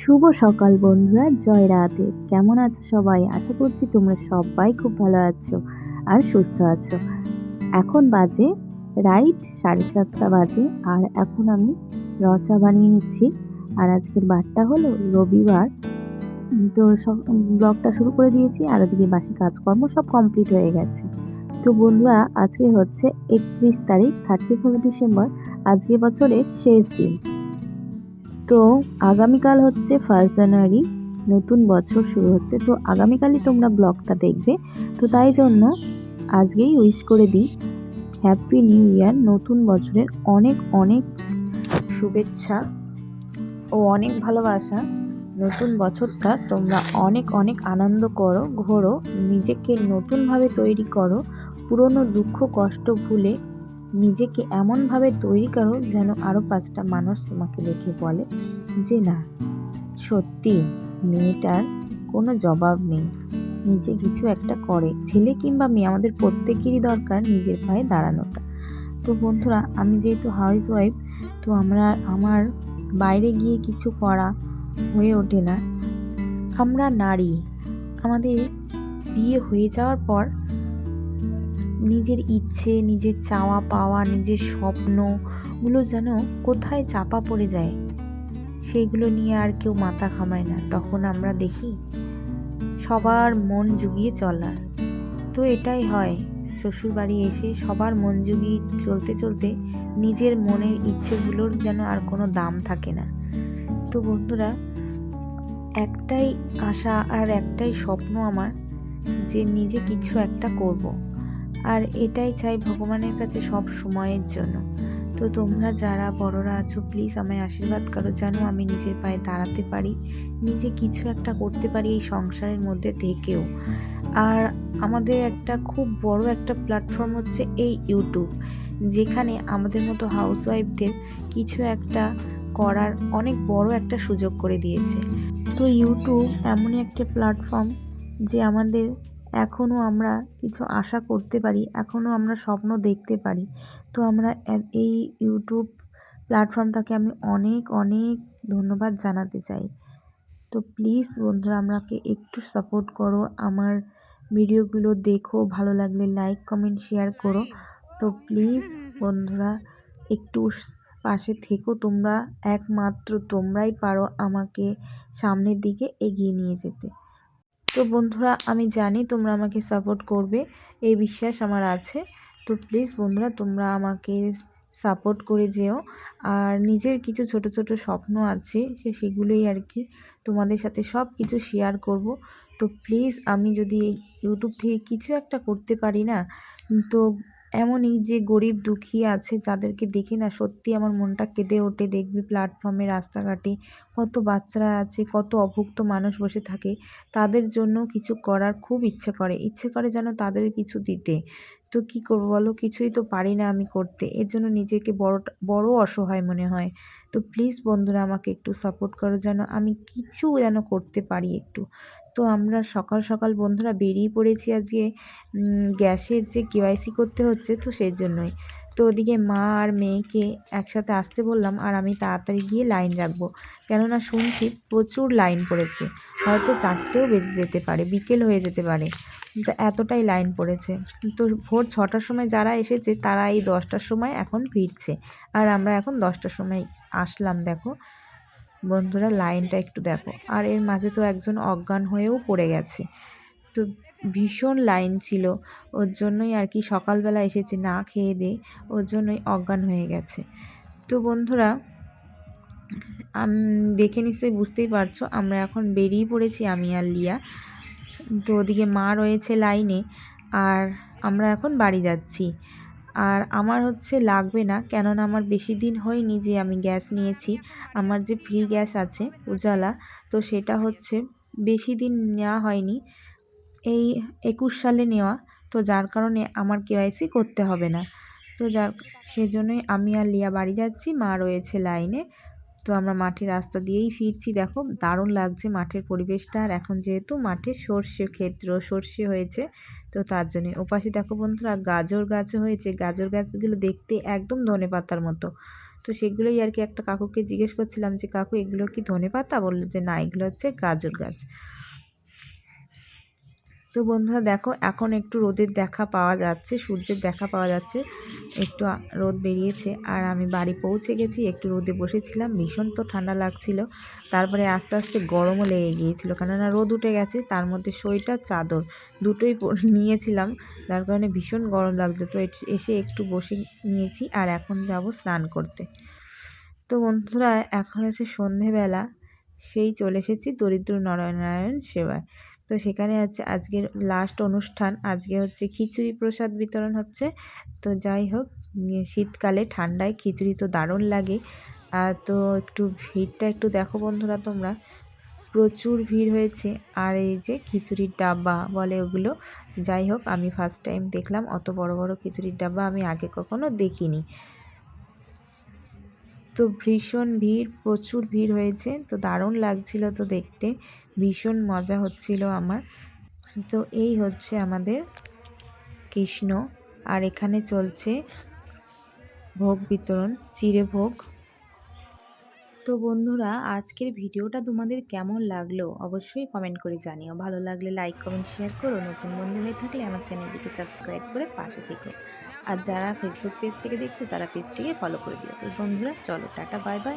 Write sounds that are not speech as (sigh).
শুভ সকাল বন্ধুরা, জয় রাতে কেমন আছো সবাই? আশা করছি তোমরা সবাই খুব ভালো আছো আর সুস্থ আছো। এখন বাজে রাইট সাড়ে সাতটা বাজে আর এখন আমি রচা বানিয়ে নিচ্ছি। আর আজকের বারটা হলো রবিবার। তো সব ব্লগটা শুরু করে দিয়েছি আর ওদিকে বাসি কাজকর্ম সব কমপ্লিট হয়ে গেছে। তো বন্ধুরা, আজকে হচ্ছে একত্রিশ তারিখ থার্টি ফার্স্ট ডিসেম্বর আজকে বছরের শেষ দিন। তো আগামীকাল হচ্ছে ফার্স্ট জানুয়ারি নতুন বছর শুরু হচ্ছে। তো আগামীকালই তোমরা ব্লগটা দেখবে। তো তাই জন্য আজকেই উইশ করে দিই হ্যাপি নিউ ইয়ার নতুন বছরের অনেক অনেক শুভেচ্ছা ও অনেক ভালোবাসা। নতুন বছরটা তোমরা অনেক অনেক আনন্দ করো, ঘোরো, নিজেকে নতুনভাবে তৈরি করো, পুরনো দুঃখ, কষ্ট ভুলে নিজেকে এমনভাবে তৈরি করো যেন আরও পাঁচটা মানুষ তোমাকে দেখে বলে যে না, সত্যি মেয়েটার কোনো জবাব নেই। নিজে কিছু একটা করে। ছেলে কিংবা মেয়ে, আমাদের প্রত্যেকেরই দরকার নিজের পায়ে দাঁড়ানোটা। তো বন্ধুরা, আমি যেহেতু হাউস ওয়াইফ তো আমরা, আমার বাইরে গিয়ে কিছু করা হয়ে ওঠে না। আমরা নারী। আমাদের বিয়ে হয়ে যাওয়ার পর নিজের ইচ্ছে, নিজের চাওয়া পাওয়া, নিজের স্বপ্নগুলো যেন কোথায় চাপা পড়ে যায়, সেইগুলো নিয়ে আর কেউ মাথা খামায় না। তখন আমরা দেখি সবার মন জুগিয়ে চলা। তো এটাই হয় শ্বশুর বাড়ি এসে সবার মন জুগিয়ে চলতে চলতে নিজের মনের ইচ্ছেগুলোর যেন আর কোনো দাম থাকে না। তো বন্ধুরা, একটাই আশা আর একটাই স্বপ্ন আমার যে নিজে কিছু একটা করব। আর এটাই চাই ভগবানের কাছে সব সময়ের জন্য। তো তোমরা যারা বড়রা আছো প্লিজ আমায় আশীর্বাদ করো। যেন আমি নিজের পায়ে দাঁড়াতে পারি, নিজে কিছু একটা করতে পারি এই সংসারের মধ্যে থেকেও। আর আমাদের একটা খুব বড় একটা প্ল্যাটফর্ম হচ্ছে এই ইউটিউব যেখানে আমাদের মতো হাউসওয়াইফদের কিছু একটা করার অনেক বড় একটা সুযোগ করে দিয়েছে। তো ইউটিউব এমনই একটা প্ল্যাটফর্ম যে আমাদের এখনও আমরা কিছু আশা করতে পারি এখনও আমরা স্বপ্ন দেখতে পারি। তো আমরা এই ইউটিউব প্ল্যাটফর্মটাকে আমি অনেক অনেক ধন্যবাদ জানাতে চাই। তো প্লিজ বন্ধুরা, আমাকে একটু সাপোর্ট করো, আমার ভিডিওগুলো দেখো, ভালো লাগলে লাইক, কমেন্ট, শেয়ার করো। তো প্লিজ বন্ধুরা, একটু পাশে থেকো তোমরা, একমাত্র তোমরাই পারো আমাকে সামনের দিকে এগিয়ে নিয়ে যেতে। তো বন্ধুরা, আমি জানি তোমরা আমাকে সাপোর্ট করবে, এই বিশ্বাস আমার আছে। তো প্লিজ বন্ধুরা, তোমরা আমাকে সাপোর্ট করে যেও। আর নিজের কিছু ছোট ছোট স্বপ্ন আছে, সে সেগুলোই আর কি তোমাদের সাথে সব কিছু শেয়ার করব। তো প্লিজ আমি যদি ইউটিউব থেকে কিছু একটা করতে পারি না, তো এমনই যে গরিব দুঃখী আছে যাদেরকে দেখি না, সত্যি আমার মনটা কেঁদে ওঠে। দেখবি প্ল্যাটফর্মে রাস্তাঘাটে কত বাচ্চারা আছে, কত অভুক্ত মানুষ বসে থাকে। তাদের জন্য কিছু করার খুব ইচ্ছে করে। ইচ্ছে করে যেন তাদের কিছু দিতে। তো কি করব বলো? কিছুই তো পারি না আমি করতে। এর জন্য নিজেকে বড় বড় অসহায় মনে হয়। তো প্লিজ বন্ধুরা আমাকে একটু সাপোর্ট করো যেন আমি কিছু যেন করতে পারি একটু। তো আমরা সকাল সকাল বন্ধুরা বেরিয়ে পড়েছি আজকে। গ্যাসের যে কেওয়াইসি করতে হচ্ছে তো সেই জন্যই। তো ওদিকে মা আর মেয়েকে একসাথে আসতে বললাম আর আমি তাড়াতাড়ি গিয়ে লাইন রাখব। কেননা শুনছি প্রচুর লাইন পড়েছে। হয়তো চারটেও বেজে যেতে পারে, বিকেল হয়ে যেতে পারে। তো এতটাই লাইন পড়েছে। তো ভোর ছটার সময় যারা এসেছে তারা এই দশটার সময় এখন ফিরছে। আর আমরা এখন দশটার সময় আসলাম, দেখো। বন্ধুরা, লাইনটা একটু দেখো। আর এর মাঝে তো একজন অজ্ঞান হয়েও পড়ে গেছে। তো ভীষণ লাইন ছিল। ওর জন্যই আর কি সকালবেলা এসেছে, না খেয়ে দে, ওর জন্যই অজ্ঞান হয়ে গেছে। তো বন্ধুরা দেখে নিশ্চয়ই বুঝতেই পারছ, আমরা এখন বেরিয়ে পড়েছি আমি আর লিয়া। তো ওদিকে মা রয়েছে লাইনে, আর আমরা এখন বাড়ি যাচ্ছি। আর আমার হচ্ছে লাগবে না, কেননা আমার বেশি দিন হয়নি যে আমি গ্যাস নিয়েছি। আমার যে ফ্রি গ্যাস আছে উজালা, তো সেটা হচ্ছে বেশি দিন নেওয়া হয়নি। এই একুশ সালে নেওয়া, তো যার কারণে আমার কেওয়াইসি করতে হবে না। তো যার, সেজন্যই আমি আর লিয়া বাড়ি যাচ্ছি, মা রয়েছে লাইনে। তো আমরা মাঠের রাস্তা দিয়েই ফিরছি। দেখো, দারুণ লাগছে মাঠের পরিবেশটা। আর এখন যেহেতু মাঠে সর্ষে ক্ষেত্র, সর্ষে হয়েছে, তো তার জন্যে ওপাশে দেখো বন্ধুরা গাজর গাছ হয়েছে। গাজর গাছগুলো দেখতে একদম ধনে পাতার মতো। তো সেগুলোই আর কি একটা কাকুকে জিজ্ঞেস করছিলাম যে, কাকু, এগুলো কি ধনে পাতা? বলল যে, না, এগুলো হচ্ছে গাজর গাছ। তো বন্ধুরা দেখো, এখন একটু রোদের দেখা পাওয়া যাচ্ছে, সূর্যের দেখা পাওয়া যাচ্ছে। একটু রোদ বেরিয়েছে আর আমি বাড়ি পৌঁছে গেছি, একটু রোদে বসেছিলাম, ভীষণ তো ঠান্ডা লাগছিল। তারপরে আস্তে আস্তে গরমও লেগে গিয়েছিল, কেননা রোদ উঠে গেছে, তার মধ্যে সোয়েটার চাদর দুটোই (laughs) নিয়েছিলাম। যার কারণে ভীষণ গরম লাগতো তো এসে একটু বসে নিয়েছি আর এখন যাব স্নান করতে। তো বন্ধুরা, এখন হচ্ছে সন্ধেবেলা, সেই চলে এসেছি দরিদ্র নরনারায়ণ সেবায়। তো সেখানে হচ্ছে আজকের লাস্ট অনুষ্ঠান। আজকে হচ্ছে খিচুড়ি প্রসাদ বিতরণ হচ্ছে। তো যাই হোক শীতকালে ঠান্ডায় খিচুড়ি তো দারুণ লাগে। আর তো একটু ভিড়টা একটু দেখো বন্ধুরা তোমরা। প্রচুর ভিড় হয়েছে। আর এই যে খিচুড়ির ডাব্বা বলে ওগুলো, যাই হোক, আমি ফার্স্ট টাইম দেখলাম। অত বড় বড় খিচুড়ির ডাব্বা আমি আগে কখনো দেখিনি। তো ভীষণ ভিড়, প্রচুর ভিড় হয়েছে। তো দারুণ লাগছিল তো দেখতে। ভীষণ মজা হচ্ছিল আমার। তো এই হচ্ছে আমাদের কৃষ্ণ। আর এখানে চলছে ভোগ বিতরণ, চিড়ে ভোগ। তো বন্ধুরা, আজকের ভিডিওটা তোমাদের কেমন লাগল অবশ্যই কমেন্ট করে জানিও। ভালো লাগলে লাইক কমেন্ট শেয়ার করো। নতুন বন্ধু হয়ে থাকলে আমার চ্যানেলটিকে সাবস্ক্রাইব করে পাশে থেকো। আর যারা ফেসবুক পেজ থেকে দেখছ, তারা পেজটিকে ফলো করে দিও। তো বন্ধুরা, চলো, টাটা বাই বাই